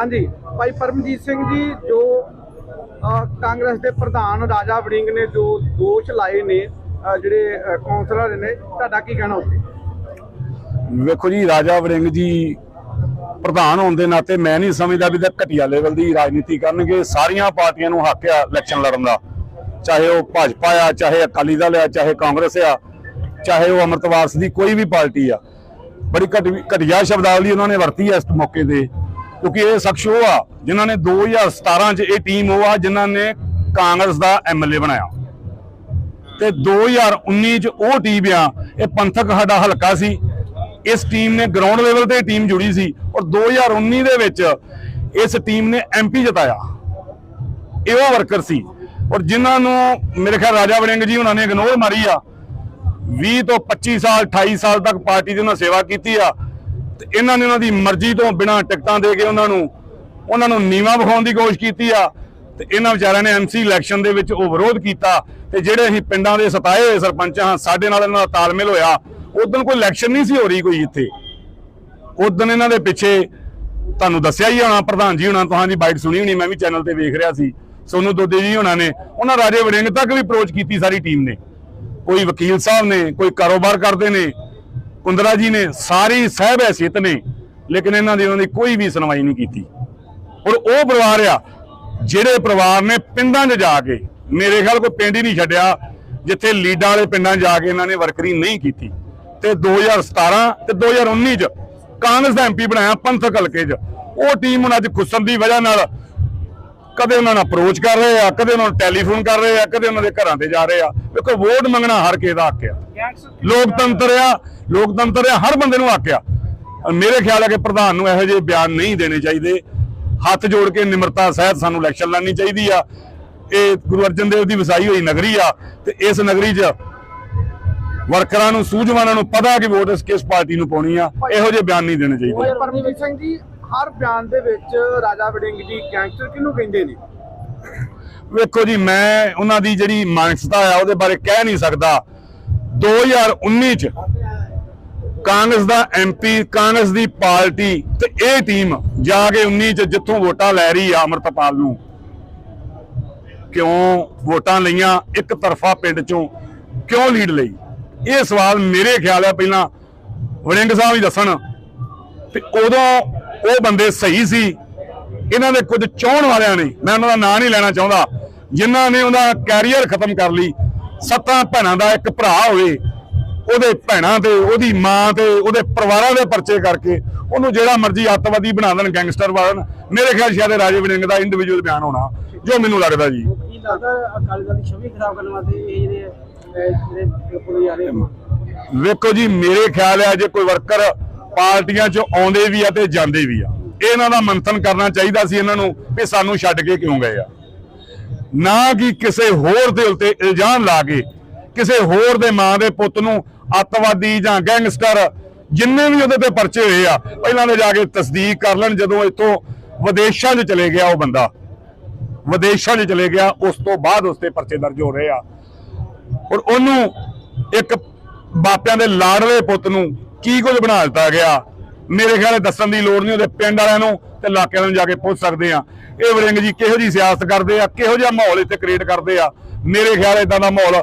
ਹਾਂਜੀ ਭਾਈ ਪਰਮਜੀਤ ਸਿੰਘ ਜੀ ਜੋ ਕਾਂਗਰਸ ਦੇ ਪ੍ਰਧਾਨ ਰਾਜਾ ਵੜਿੰਗ ਨੇ ਜੋ ਦੋਸ਼ ਲਾਏ ਨੇ ਜਿਹੜੇ ਅ, ਨੇ ਤੁਹਾਡਾ ਕੀ ਕਹਿਣਾ ਉੱਤੇ? ਵੇਖੋ ਜੀ ਰਾਜਾ ਵੜਿੰਗ ਜੀ ਪ੍ਰਧਾਨ ਹੋਣ ਦੇ ਨਾਤੇ ਮੈਂ ਨਹੀਂ ਸਮਝਦਾ ਵੀ ਤਾਂ ਘਟੀਆ ਲੈਵਲ ਦੀ ਰਾਜਨੀਤੀ ਕਰਨਗੇ। ਸਾਰੀਆਂ ਪਾਰਟੀਆਂ ਨੂੰ ਹੱਕ ਆ ਇਲੈਕਸ਼ਨ ਲੜਨ ਦਾ। ਚਾਹੇ ਉਹ ਭਾਜਪਾ ਆ ਚਾਹੇ ਅਕਾਲੀ ਦਲ ਆ ਚਾਹੇ ਕਾਂਗਰਸ ਆ ਚਾਹੇ ਉਹ ਅੰਮ੍ਰਿਤਵਾਰਸ ਦੀ ਕੋਈ ਵੀ ਪਾਰਟੀ ਆ। ਬੜੀ ਘਟੀ- ਘਟੀਆ ਸ਼ਬਦਾਵਲੀ ਉਹਨਾਂ ਨੇ ਵਰਤੀ ਆ ਇਸ ਮੌਕੇ ਤੇ। ਕਿਉਂਕਿ ਇਹ ਸ਼ਖਸ ਉਹ ਆ, ਜਿਨ੍ਹਾਂ ਨੇ 2017 ਚ ਇਹ ਟੀਮ ਉਹ ਆ, ਜਿਨ੍ਹਾਂ ਨੇ ਕਾਂਗਰਸ ਦਾ ਐਮਐਲਏ ਬਣਾਇਆ। ਤੇ 2019 ਚ ਉਹ ਟੀਮ ਆ, ਇਹ ਪੰਥਕ ਸਾਡਾ ਹਲਕਾ ਸੀ। ਇਸ ਟੀਮ ਨੇ ਗਰਾਊਂਡ ਲੈਵਲ ਤੇ ਟੀਮ ਜੁੜੀ ਸੀ ਔਰ 2019 ਦੇ ਵਿੱਚ ਇਸ ਟੀਮ ਨੇ ਐਮਪੀ ਜਿਤਾਇਆ। ਇਹ ਵਰਕਰ ਸੀ। ਔਰ ਜਿਨ੍ਹਾਂ ਨੂੰ ਮੇਰੇ ਖਿਆਲ ਰਾਜਾ ਵੜਿੰਗ ਜੀ ਉਹਨਾਂ ਨੇ ਇਗਨੋਰ ਮਾਰੀ ਆ 20 ਤੋਂ 25 ਸਾਲ 28 ਸਾਲ ਤੱਕ ਪਾਰਟੀ ਦੀ ਉਹਨਾਂ ਸੇਵਾ ਕੀਤੀ ਆ। ਤੇ ਇਹਨਾਂ ਨੇ ਉਹਨਾਂ ਦੀ ਮਰਜ਼ੀ ਤੋਂ ਬਿਨਾਂ ਟਿਕਟਾਂ ਦੇ ਕੇ ਉਹਨਾਂ ਨੂੰ ਉਹਨਾਂ ਨੂੰ ਨੀਵਾ ਵਿਖਾਉਣ ਦੀ ਕੋਸ਼ਿਸ਼ ਕੀਤੀ ਆ। ਤੇ ਇਹਨਾਂ ਵਿਚਾਰਿਆਂ ਨੇ ਐਮਸੀ ਇਲੈਕਸ਼ਨ ਦੇ ਵਿੱਚ ਉਹ ਵਿਰੋਧ ਕੀਤਾ। ਤੇ ਜਿਹੜੇ ਅਸੀਂ ਪਿੰਡਾਂ ਦੇ ਸਤਾਏ ਹੋਏ ਸਰਪੰਚ ਹਾਂ, ਸਾਡੇ ਨਾਲ ਇਹਨਾਂ ਦਾ ਤਾਲਮੇਲ ਹੋਇਆ। ਉਦੋਂ ਕੋਈ ਇਲੈਕਸ਼ਨ ਨਹੀਂ ਸੀ ਹੋ ਰਹੀ ਕੋਈ ਇੱਥੇ। ਉਦੋਂ ਇਹਨਾਂ ਦੇ ਪਿੱਛੇ ਤੁਹਾਨੂੰ ਦੱਸਿਆ ਹੀ ਹੋਣਾ, ਪ੍ਰਧਾਨ ਜੀ ਹੋਣਾ ਤੁਹਾਨੂੰ ਤੁਹਾਡੀ ਬਾਈਟ ਸੁਣੀ ਹੋਣੀ, ਮੈਂ ਵੀ ਚੈਨਲ ਤੇ ਵੇਖ ਰਿਹਾ ਸੀ। ਸੋਨੂ ਦੋਦੇ ਜੀ ਹੋਣਾ ਨੇ। ਉਹਨਾਂ ਰਾਜੇ ਵੜਿੰਗ ਤੱਕ ਵੀ ਅਪਰੋਚ ਕੀਤੀ ਸਾਰੀ ਟੀਮ ਨੇ। ਕੋਈ ਵਕੀਲ ਸਾਹਿਬ ਨੇ, ਕੋਈ ਕਾਰੋਬਾਰ ਕਰਦੇ ਨੇ। ਕੁੰਦਰਾ ਜੀ ਨੇ ਸਾਰੀ ਸਹਿਬ ਹੈਸੀਅਤ ਨੇ, ਲੇਕਿਨ ਇਹਨਾਂ ਦੀ ਉਹਨਾਂ ਦੀ ਕੋਈ ਵੀ ਸੁਣਵਾਈ ਨਹੀਂ ਕੀਤੀ। ਔਰ ਉਹ ਪਰਿਵਾਰ ਆ, ਜਿਹੜੇ ਪਰਿਵਾਰ ਨੇ ਪਿੰਡਾਂ 'ਚ ਜਾ ਕੇ, ਮੇਰੇ ਖਿਆਲ ਕੋਈ ਪਿੰਡ ਹੀ ਨਹੀਂ ਛੱਡਿਆ, ਜਿੱਥੇ ਲੀਡਾਂ ਵਾਲੇ ਪਿੰਡਾਂ 'ਚ ਜਾ ਕੇ ਇਹਨਾਂ ਨੇ ਵਰਕਰੀ ਨਹੀਂ ਕੀਤੀ। ਤੇ 2017 ਤੇ 2019 'ਚ ਕਾਂਗਰਸ ਦਾ ਐਮਪੀ ਬਣਾਇਆ ਪੰਥਕ ਹਲਕੇ 'ਚ। ਉਹ ਟੀਮ ਹੁਣ ਅੱਜ ਖੁੱਸਣ ਦੀ ਵਜ੍ਹਾ ਨਾਲ ਕਦੇ ਉਹਨਾਂ ਨਾਲ ਅਪਰੋਚ ਕਰ ਰਹੇ ਆ, ਕਦੇ ਉਹਨਾਂ ਨੂੰ ਟੈਲੀਫੋਨ ਕਰ ਰਹੇ ਆ, ਕਦੇ ਉਹਨਾਂ ਦੇ ਘਰਾਂ ਤੇ ਜਾ ਰਹੇ ਆ। ਵੇਖੋ ਵੋਟ ਮੰਗਣਾ ਹਰ ਕਿਸੇ ਦਾ ਹੱਕ ਆ। ਲੋਕਤੰਤਰ ਆ ਲੋਕਤੰਤਰ ਆ, ਹਰ ਬੰਦੇ ਨੂੰ ਹੱਕ ਆ। ਮੇਰੇ ਖਿਆਲ ਹੈ ਕਿ ਪ੍ਰਧਾਨ ਨੂੰ ਇਹੋ ਜਿਹੇ ਬਿਆਨ ਨਹੀਂ ਦੇਣੇ ਚਾਹੀਦੇ। ਹੱਥ ਜੋੜ ਕੇ ਨਿਮਰਤਾ ਸਹਿਤ ਸਾਨੂੰ ਇਲੈਕਸ਼ਨ ਲੜਨੀ ਚਾਹੀਦੀ ਆ। ਇਹ ਗੁਰੂ ਅਰਜਨ ਦੇਵ ਦੀ ਵਸਾਈ ਹੋਈ ਨਗਰੀ ਆ ਤੇ ਇਸ ਨਗਰੀ 'ਚ ਵਰਕਰਾਂ ਨੂੰ, ਸੂਝਵਾਨਾਂ ਨੂੰ ਪਤਾ ਕਿ ਵੋਟ ਕਿਸ ਪਾਰਟੀ ਨੂੰ ਪਾਉਣੀ ਆ। ਇਹੋ ਜਿਹੇ ਬਿਆਨ ਨਹੀਂ ਦੇਣੇ ਚਾਹੀਦੇ। ਪਰਮਜੀਤ ਸਿੰਘ ਜੀ ਹਰ ਬਿਆਨ ਦੇ ਵਿੱਚ ਰਾਜਾ ਵੜਿੰਗ ਜੀ ਗੈਂਗਸਟਰ ਕਿਹਨੂੰ ਕਹਿੰਦੇ ਨੇ? ਵੇਖੋ ਜੀ, ਮੈਂ ਉਹਨਾਂ ਦੀ ਜਿਹੜੀ ਮਾਨਸਿਕਤਾ ਆ, ਉਹਦੇ ਬਾਰੇ ਕਹਿ ਨਹੀਂ ਸਕਦਾ। 2019 ਚ ਕਾਂਗਰਸ ਦਾ ਐਮਪੀ ਕਾਂਗਰਸ ਦੀ ਪਾਰਟੀ ਤੇ ਇਹ ਟੀਮ ਜਾ ਕੇ 19 ਚ ਜਿੱਥੋਂ ਵੋਟਾਂ ਲੈ ਰਹੀ ਆ ਅਮਰਤਪਾਲ ਨੂੰ, ਕਿਉਂ ਵੋਟਾਂ ਲਈਆਂ ਇੱਕ ਤਰਫਾ ਪਿੰਡ ਚੋਂ, ਕਿਉਂ ਲੀਡ ਲਈ? ਇਹ ਸਵਾਲ ਮੇਰੇ ਖਿਆਲ ਆ ਪਹਿਲਾਂ ਵੜਿੰਗ ਸਾਹਿਬ ਹੀ ਦੱਸਣ। ਤੇ ਉਦੋਂ ਉਹ ਬੰਦੇ ਸਹੀ ਸੀ। ਇਹਨਾਂ ਦੇ ਕੁਝ ਚਾਹਣ ਵਾਲਿਆਂ ਨੇ ਮੈਂ ਉਹਨਾਂ ਦਾ ਨਾਂ ਨਹੀਂ ਲੈਣਾ ਚਾਹੁੰਦਾ। ਜਿਨ੍ਹਾਂ ਨੇ ਉਹਦਾ ਕੈਰੀਅਰ ਖਤਮ ਕਰ ਲਈ ਸੱਤਾਂ ਭੈਣਾਂ ਦਾ ਇੱਕ ਭਰਾ ਹੋਵੇ ਉਹਦੇ ਭੈਣਾਂ ਤੇ ਉਹਦੀ ਮਾਂ ਤੇ ਉਹਦੇ ਪਰਿਵਾਰਾਂ ਦੇ ਪਰਚੇ ਕਰਕੇ ਉਹਨੂੰ ਜਿਹੜਾ ਮਰਜ਼ੀ ਅੱਤਵਾਦੀ ਬਣਾ ਦੇਣ ਗੈਂਗਸਟਰ ਬਣਨ ਮੇਰੇ ਖਿਆਲ ਸ਼ਾਇਦ ਰਾਜੇ ਵੜਿੰਗ ਦਾ ਇੰਡੀਵਿਜੂਅਲ ਬਿਆਨ ਹੋਣਾ ਜੋ ਮੈਨੂੰ ਲੱਗਦਾ ਜੀ। ਵੇਖੋ ਜੀ ਮੇਰੇ ਖਿਆਲ ਹੈ ਜੇ ਕੋਈ ਵਰਕਰ ਪਾਰਟੀਆਂ 'ਚ ਆਉਂਦੇ ਵੀ ਆ ਤੇ ਜਾਂਦੇ ਵੀ ਆ। ਇਹਨਾਂ ਦਾ ਮੰਥਨ ਕਰਨਾ ਚਾਹੀਦਾ ਸੀ ਇਹਨਾਂ ਨੂੰ ਵੀ ਸਾਨੂੰ ਛੱਡ ਕੇ ਕਿਉਂ ਗਏ ਆ। ਨਾ ਕਿ ਕਿਸੇ ਹੋਰ ਦੇ ਉੱਤੇ ਇਲਜ਼ਾਮ ਲਾ ਕੇ, ਕਿਸੇ ਹੋਰ ਦੇ ਮਾਂ ਦੇ ਪੁੱਤ ਨੂੰ ਅੱਤਵਾਦੀ ਜਾਂ ਗੈਂਗਸਟਰ ਜਿੰਨੇ ਵੀ ਉਹਦੇ ਤੇ ਪਰਚੇ ਹੋਏ ਆ, ਪਹਿਲਾਂ ਦੇ ਜਾ ਕੇ ਤਸਦੀਕ ਕਰ ਲੈਣ ਜਦੋਂ ਇੱਥੋਂ ਵਿਦੇਸ਼ਾਂ 'ਚ ਚਲੇ ਗਿਆ ਉਹ ਬੰਦਾ। ਵਿਦੇਸ਼ਾਂ 'ਚ ਚਲੇ ਗਿਆ, ਉਸ ਤੋਂ ਬਾਅਦ ਉਸ ਤੇ ਪਰਚੇ ਦਰਜ ਹੋ ਰਹੇ ਆ। ਔਰ ਉਹਨੂੰ ਇੱਕ ਬਾਪਿਆਂ ਦੇ ਲਾੜਲੇ ਪੁੱਤ ਨੂੰ ਕੀ ਕੁਝ ਬਣਾ ਦਿੱਤਾ ਗਿਆ? ਮੇਰੇ ਖਿਆਲ ਦੱਸਣ ਦੀ ਲੋੜ ਨਹੀਂ, ਉਹਦੇ ਪਿੰਡ ਵਾਲਿਆਂ ਨੂੰ ਤੇ ਇਲਾਕਿਆਂ ਨੂੰ ਜਾ ਕੇ ਪੁੱਛ ਸਕਦੇ ਆ ਇਹ ਵਰਿੰਗ ਜੀ ਕਿਹੋ ਜੀ ਸਿਆਸਤ ਕਰਦੇ ਆ, ਕਿਹੋ ਜਿਹਾ ਮਾਹੌਲ ਇੱਥੇ ਕ੍ਰੀਏਟ ਕਰਦੇ ਆ? ਮੇਰੇ ਖਿਆਲ ਇਦਾਂ ਦਾ ਮਾਹੌਲ,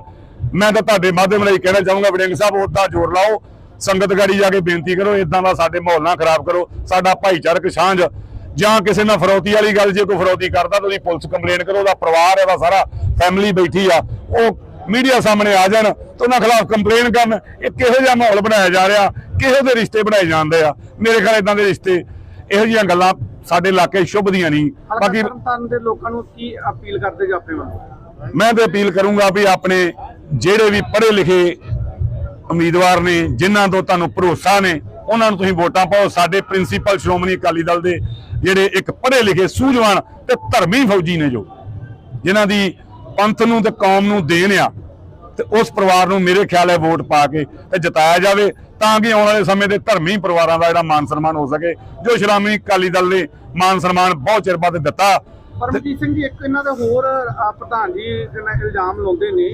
ਮੈਂ ਤਾਂ ਤੁਹਾਡੇ ਮਾਧਿਅਮ ਲਈ ਕਹਿਣਾ ਚਾਹੂੰਗਾ, ਵਰਿੰਗ ਸਾਹਿਬ ਉਹਦਾ ਜ਼ੋਰ ਲਾਓ। ਸੰਗਤ ਗਾੜੀ ਜਾ ਕੇ ਬੇਨਤੀ ਕਰੋ ਇਦਾਂ ਦਾ ਸਾਡੇ ਮਾਹੌਲ ਨਾ ਖਰਾਬ ਕਰੋ। ਸਾਡਾ ਭਾਈਚਾਰਕ ਸਾਂਝ, ਜਾਂ ਕਿਸੇ ਨਾਲ ਫਰੋਤੀ ਵਾਲੀ ਗੱਲ, ਜੇ ਕੋਈ ਫਰੋਤੀ ਕਰਦਾ ਤਾਂ ਉਹਦੀ ਪੁਲਿਸ ਕੰਪਲੇਂਟ ਕਰੋ, ਉਹਦਾ ਪਰਿਵਾਰ ਇਹਦਾ ਸਾਰਾ ਫੈਮਿਲੀ ਬੈਠੀ ਆ। ਉਹ ਮੀਡੀਆ ਸਾਹਮਣੇ ਆ ਜਾਣ ਤੇ ਉਹਨਾਂ ਖਿਲਾਫ ਕੰਪਲੇਨ ਕਰਨ। ਇਹ ਕਿਹੋ ਜਿਹਾ ਮਾਹੌਲ ਬਣਾਇਆ ਜਾ ਰਿਹਾ? ਕਿਹੋ ਜਿਹੇ ਰਿਸ਼ਤੇ ਬਣਾਏ ਜਾਂਦੇ ਆ? ਮੇਰੇ ਖਿਆਲ ਇਦਾਂ ਦੇ ਰਿਸ਼ਤੇ ਇਹੋ ਜਿਹੀਆਂ ਗੱਲਾਂ ਸਾਡੇ ਇਲਾਕੇ 'ਚ ਸ਼ੁਭ ਦੀਆਂ ਨਹੀਂ। ਬਾਕੀ ਤਰਨਤਾਰਨ ਦੇ ਲੋਕਾਂ ਨੂੰ ਕੀ ਅਪੀਲ ਕਰਦੇ ਜੀ ਆਪਣੇ ਵੱਲੋਂ ਮੈਂ ਤੇ ਅਪੀਲ ਕਰੂੰਗਾ ਵੀ ਆਪਣੇ ਜਿਹੜੇ ਵੀ ਪੜ੍ਹੇ ਲਿਖੇ ਉਮੀਦਵਾਰ ਨੇ ਜਿਨ੍ਹਾਂ ਤੋਂ ਤੁਹਾਨੂੰ ਭਰੋਸਾ ਨੇ ਉਹਨਾਂ ਨੂੰ ਤੁਸੀਂ ਵੋਟਾਂ ਪਾਓ। ਸਾਡੇ ਪ੍ਰਿੰਸੀਪਲ ਸ਼੍ਰੋਮਣੀ ਅਕਾਲੀ ਦਲ ਦੇ ਜਿਹੜੇ ਇੱਕ ਪੜ੍ਹੇ ਲਿਖੇ ਸੂਝਵਾਨ ਤੇ ਧਰਮੀ ਫੌਜੀ ਨੇ ਜੋ ਜਿਨ੍ਹਾਂ ਦੀ ਪੰਥ ਨੂੰ ਤੇ ਕੌਮ ਨੂੰ ਦੇਣ ਆ ਤੇ ਉਸ ਪਰਿਵਾਰ ਨੂੰ ਮੇਰੇ ਖਿਆਲ ਹੈ ਵੋਟ ਪਾ ਕੇ ਤੇ ਜਿਤਾਇਆ ਜਾਵੇ ਤਾਂ ਕਿ ਆਉਣ ਵਾਲੇ ਸਮੇਂ ਦੇ ਧਰਮੀ ਪਰਿਵਾਰਾਂ ਦਾ ਜਿਹੜਾ ਮਾਨ ਸਨਮਾਨ ਹੋ ਸਕੇ। ਜੋ ਸ਼੍ਰੋਮਣੀ ਅਕਾਲੀ ਦਲ ਨੇ ਮਾਨ ਸਨਮਾਨ ਬਹੁਤ ਚਿਰ ਬਾਅਦ ਦਿੱਤਾ। ਪਰਮਜੀਤ ਸਿੰਘ ਜੀ ਇੱਕ ਇਹਨਾਂ ਦੇ ਹੋਰ ਪ੍ਰਧਾਨ ਜੀ ਇਲਜ਼ਾਮ ਲਾਉਂਦੇ ਨੇ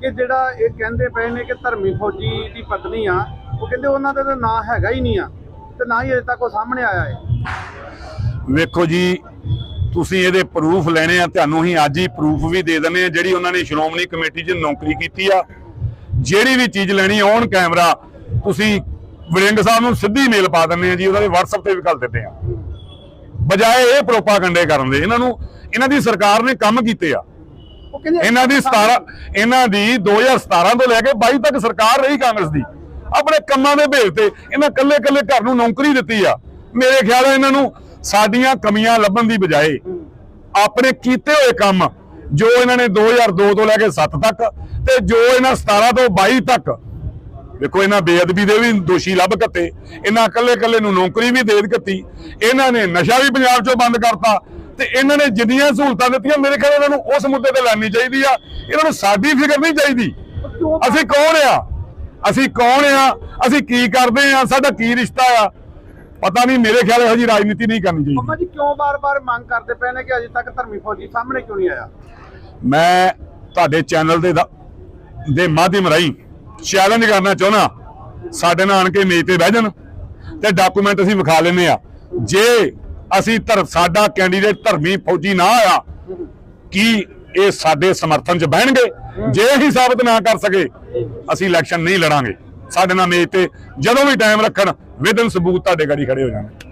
ਕਿ ਜਿਹੜਾ ਇਹ ਕਹਿੰਦੇ ਪਏ ਨੇ ਕਿ ਧਰਮੀ ਫੌਜੀ ਦੀ ਪਤਨੀ ਆ ਉਹ ਕਹਿੰਦੇ ਉਹਨਾਂ ਦਾ ਤਾਂ ਨਾਂ ਹੈਗਾ ਹੀ ਨਹੀਂ ਆ ਤੇ ਨਾ ਹੀ ਅਜੇ ਤੱਕ ਉਹ ਸਾਹਮਣੇ ਆਇਆ ਹੈ। ਵੇਖੋ ਜੀ ਤੁਸੀਂ ਇਹਦੇ ਪ੍ਰੂਫ ਲੈਣੇ ਆ ਤੁਹਾਨੂੰ ਹੀ ਅੱਜ ਹੀ ਪ੍ਰੂਫ ਵੀ ਦੇ ਦਿੰਦੇ ਆ ਜਿਹੜੀ ਉਹਨਾਂ ਨੇ ਸ਼੍ਰੋਮਣੀ ਕਮੇਟੀ 'ਚ ਨੌਕਰੀ ਕੀਤੀ ਆ। ਜਿਹੜੀ ਵੀ ਚੀਜ਼ ਲੈਣੀ ਔਨ ਕੈਮਰਾ ਤੁਸੀਂ ਵਰਿੰਗ ਸਾਹਿਬ ਨੂੰ ਸਿੱਧੀ ਮੇਲ ਪਾ ਦਿੰਦੇ ਆ ਜੀ ਉਹਨਾਂ ਦੇ WhatsApp ਤੇ ਵੀ ਕਰ ਦਿੰਦੇ ਆ। ਬਜਾਏ ਇਹ ਪ੍ਰੋਪਾਗੈਂਡੇ ਕਰਨ ਦੇ ਇਹਨਾਂ ਨੂੰ ਇਹਨਾਂ ਦੀ ਸਰਕਾਰ ਨੇ ਕੰਮ ਕੀਤੇ ਆ। ਇਹਨਾਂ ਦੀ 17 ਇਹਨਾਂ ਦੀ 2017 ਤੋਂ ਲੈ ਕੇ 22 ਤੱਕ ਸਰਕਾਰ ਰਹੀ ਕਾਂਗਰਸ ਦੀ। ਆਪਣੇ ਕੰਮਾਂ ਦੇ ਭੇਜ ਤੇ ਇਹਨਾਂ ਕੱਲੇ ਕੱਲੇ ਘਰ ਨੂੰ ਨੌਕਰੀ ਦਿੱਤੀ ਆ। ਮੇਰੇ ਖਿਆਲ ਇਹਨਾਂ ਨੂੰ ਸਾਡੀਆਂ ਕਮੀਆਂ ਲੱਭਣ ਦੀ ਬਜਾਏ ਆਪਣੇ ਕੀਤੇ ਹੋਏ ਕੰਮ, ਜੋ ਇਹਨਾਂ ਨੇ 2002 ਤੋਂ ਲੈ ਕੇ 7 ਤੱਕ ਤੇ ਜੋ ਇਹਨਾਂ 17 ਤੋਂ 22 ਤੱਕ, ਦੇਖੋ ਇਹਨਾਂ ਬੇਅਦਬੀ ਦੇ ਵੀ ਦੋਸ਼ੀ ਲੱਭ ਕੱਤੇ, ਇਹਨਾਂ ਇਕੱਲੇ ਇਕੱਲੇ ਨੂੰ ਨੌਕਰੀ ਵੀ ਦੇ ਦਿੱਤੀ, ਇਹਨਾਂ ਨੇ ਨਸ਼ਾ ਵੀ ਪੰਜਾਬ ਚੋਂ ਬੰਦ ਕਰਤਾ, ਤੇ ਇਹਨਾਂ ਨੇ ਜਿੰਨੀਆਂ ਸਹੂਲਤਾਂ ਦਿੱਤੀਆਂ, ਮੇਰੇ ਖਿਆਲ ਇਹਨਾਂ ਨੂੰ ਉਸ ਮੁੱਦੇ ਤੇ ਲੈਣੀ ਚਾਹੀਦੀ ਆ, ਇਹਨਾਂ ਨੂੰ ਸਾਡੀ ਫਿਕਰ ਨਹੀਂ ਚਾਹੀਦੀ। ਅਸੀਂ ਕੌਣ ਆ? ਅਸੀਂ ਕੌਣ ਆ? ਅਸੀਂ ਕੀ ਕਰਦੇ ਆ? ਸਾਡਾ ਕੀ ਰਿਸ਼ਤਾ ਆ? ਪਤਾ ਨਹੀਂ ਮੇਰੇ ਖਿਆਲ ਇਹੋ ਜੀ ਰਾਜਨੀਤੀ ਨਹੀਂ ਕਰਨੀ ਚਾਹੀਦੀ। ਮੰਮਾ ਜੀ ਕਿਉਂ ਬਾਰ-ਬਾਰ ਮੰਗ ਕਰਦੇ ਪਏ ਨੇ ਕਿ ਅਜੇ ਤੱਕ ਧਰਮੀ ਫੌਜੀ ਸਾਹਮਣੇ ਕਿਉਂ ਨਹੀਂ ਆਇਆ? ਮੈਂ ਤੁਹਾਡੇ ਚੈਨਲ ਦੇ ਦਾ- ਦੇ ਮਾਧਿਅਮ ਰਾਹੀਂ ਚੈਲੰਜ ਕਰਨਾ ਚਾਹੁੰਦਾ ਸਾਡੇ ਨਾਲ ਆਣ ਕੇ ਮੇਜ਼ ਤੇ ਬਹਿ ਜਾਣ ਤੇ ਡਾਕੂਮੈਂਟ ਅਸੀਂ ਵਿਖਾ ਲੈਨੇ ਆ ਜੇ ਅਸੀਂ ਧਰ ਸਾਡਾ ਕੈਂਡੀਡੇਟ ਧਰਮੀ ਫੌਜੀ ਨਾ ਆਇਆ ਕੀ ਇਹ ਸਾਡੇ ਸਮਰਥਨ 'ਚ ਬਹਿਣਗੇ? ਜੇ ਅਸੀਂ ਸਾਬਤ ਨਾ ਕਰ ਸਕੇ ਅਸੀਂ ਇਲੈਕਸ਼ਨ ਨਹੀਂ ਲੜਾਂਗੇ। ਸਾਡੇ ਨਾਲ ਮੇਜ਼ ਤੇ ਜਦੋਂ ਵੀ ਟਾਈਮ ਰੱਖਣ ਵਿਦਨ ਸਬੂਤ ਤੁਹਾਡੇ ਗਾੜੀ ਖੜੇ ਹੋ ਜਾਣਗੇ।